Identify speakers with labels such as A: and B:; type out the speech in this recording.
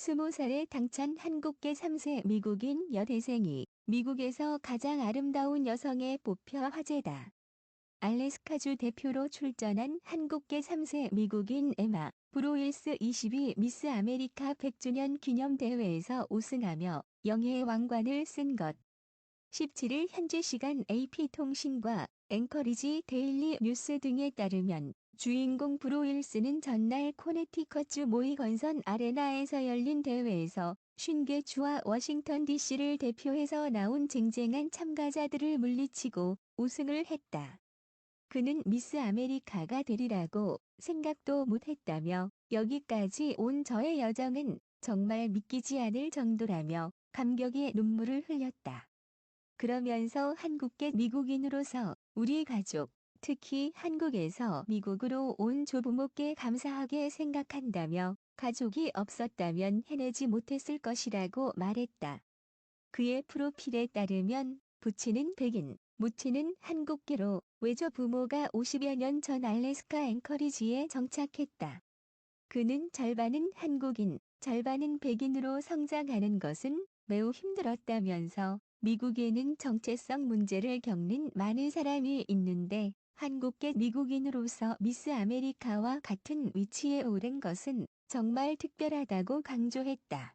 A: 20살에 당찬 한국계 3세 미국인 여대생이 미국에서 가장 아름다운 여성에 뽑혀 화제다. 알래스카주 대표로 출전한 한국계 3세 미국인 에마 브로일스 22 미스 아메리카 100주년 기념대회에서 우승하며 영예의 왕관을 쓴 것. 17일 현지 시간 AP통신과 앵커리지 데일리 뉴스 등에 따르면 주인공 브로일스는 전날 코네티컷주 모이 건선 아레나에서 열린 대회에서 50개 주와 워싱턴 DC를 대표해서 나온 쟁쟁한 참가자들을 물리치고 우승을 했다. 그는 미스 아메리카가 되리라고 생각도 못했다며 여기까지 온 저의 여정은 정말 믿기지 않을 정도라며 감격의 눈물을 흘렸다. 그러면서 한국계 미국인으로서 우리 가족, 특히 한국에서 미국으로 온 조부모께 감사하게 생각한다며 가족이 없었다면 해내지 못했을 것이라고 말했다. 그의 프로필에 따르면 부친은 백인, 무친은 한국계로 외조 부모가 50여 년 전 알래스카 앵커리지에 정착했다. 그는 절반은 한국인, 절반은 백인으로 성장하는 것은 매우 힘들었다면서 미국에는 정체성 문제를 겪는 많은 사람이 있는데 한국계 미국인으로서 미스 아메리카와 같은 위치에 오른 것은 정말 특별하다고 강조했다.